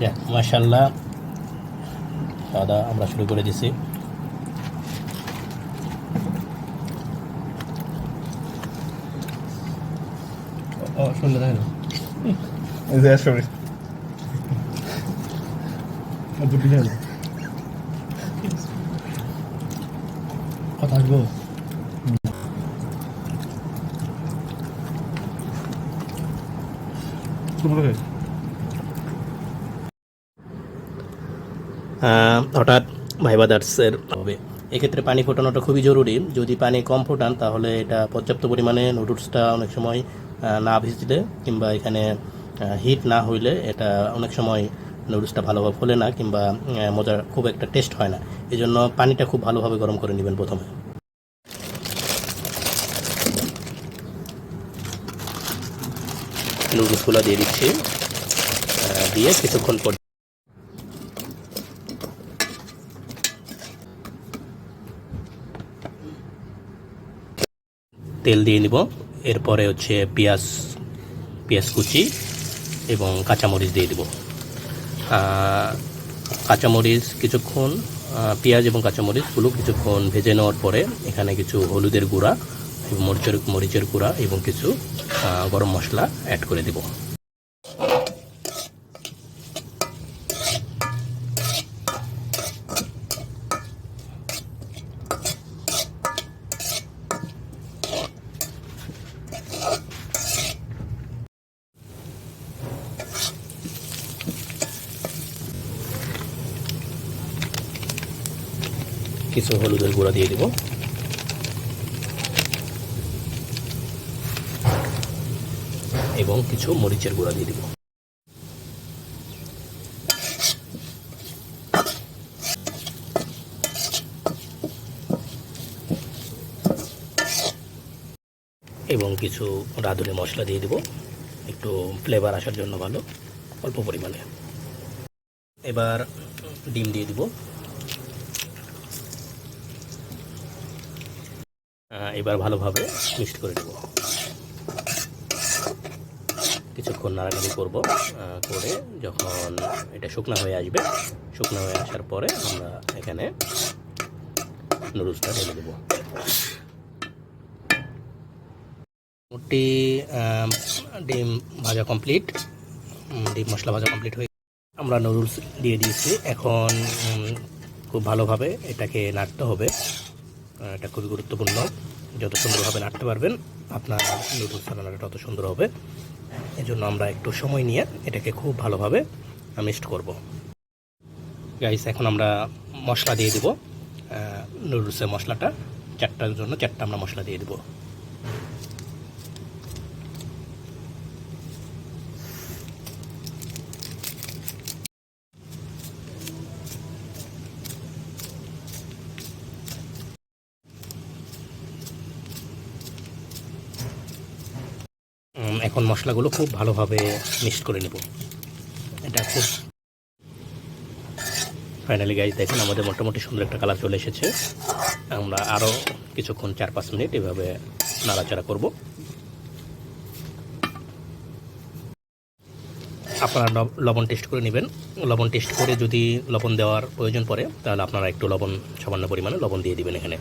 যাক মাশাল্লাহ খাওয়া আমরা শুরু করে দিছি। ও শুনলে তাই না কথা আসব হঠাৎ ভাই বাদার্সের হবে। এক্ষেত্রে পানি ফোটানোটা খুবই জরুরি। যদি পানি কম ফোটান, তাহলে এটা পর্যাপ্ত পরিমাণে নুডলসটা অনেক সময় না ভিজলে কিংবা এখানে হিট না হইলে এটা অনেক সময় নুডলসটা ভালোভাবে ফোলে না কিংবা মজার খুব একটা টেস্ট হয় না। এই জন্য পানিটা খুব ভালোভাবে গরম করে নেবেন প্রথমে। নুডলসগুলো দিয়ে দিচ্ছি। দিয়ে কিছুক্ষণ পর তেল দিয়ে নিব। এরপরে হচ্ছে পেঁয়াজ পেঁয়াজ কুচি এবং কাঁচামরিচ দিয়ে দিব। কাঁচামরিচ কিছুক্ষণ পেঁয়াজ এবং কাঁচামরিচগুলো কিছুক্ষণ ভেজে নেওয়ার পরে এখানে কিছু হলুদের গুঁড়া, মরিচের মরিচের গুঁড়া এবং কিছু গরম মশলা অ্যাড করে দেব। কিছু হলুদের গুঁড়া দিয়ে দিব। এবং কিছু মরিচের গুঁড়া দিয়ে দিব। এবং কিছু রাঁধুনি মশলা দিয়ে দিব। একটু ফ্লেভার আসার জন্য ভালো, অল্প পরিমাণে। এবার ডিম দিয়ে দিব। এবার ভালোভাবে মিক্সড করে দেব কিছুক্ষণ নাড়ানাড়ি করব করে যখন এটা শুকনা হয়ে আসবে, শুকনো হয়ে আসার পরে আমরা এখানে নুডলসটা ঢেলে দেবো। মোটামুটি ডিম ভাজা কমপ্লিট ডিম মশলা ভাজা কমপ্লিট হয়ে আমরা নুডলস দিয়ে দিয়েছি। এখন খুব ভালোভাবে এটাকে নাড়তে হবে। এটা খুবই গুরুত্বপূর্ণ। যত সুন্দরভাবে নাড়তে পারবেন, আপনার নুডলস রান্নাটা তত সুন্দর হবে। এজন্য আমরা একটু সময় নিয়ে এটাকে খুব ভালোভাবে মিক্সড করব। গাইস এখন আমরা মশলা দিয়ে দেব। নুডলসের মশলাটা, চারটার জন্য চারটা আমরা মশলা দিয়ে দেবো। এখন মশলাগুলো খুব ভালোভাবে মিক্সড করে নেব। এটা খুব ফাইনালি গাইজ দেখুন, আমাদের মোটামুটি সুন্দর একটা কালার চলে এসেছে। আমরা আরও কিছুক্ষণ চার পাঁচ মিনিট এভাবে নাড়াচাড়া করব। আপনারা লব- লবণ টেস্ট করে নেবেন। লবণ টেস্ট করে যদি লবণ দেওয়ার প্রয়োজন পড়ে, তাহলে আপনারা একটু লবণ সামান্য পরিমাণে লবণ দিয়ে দিবেন এখানে।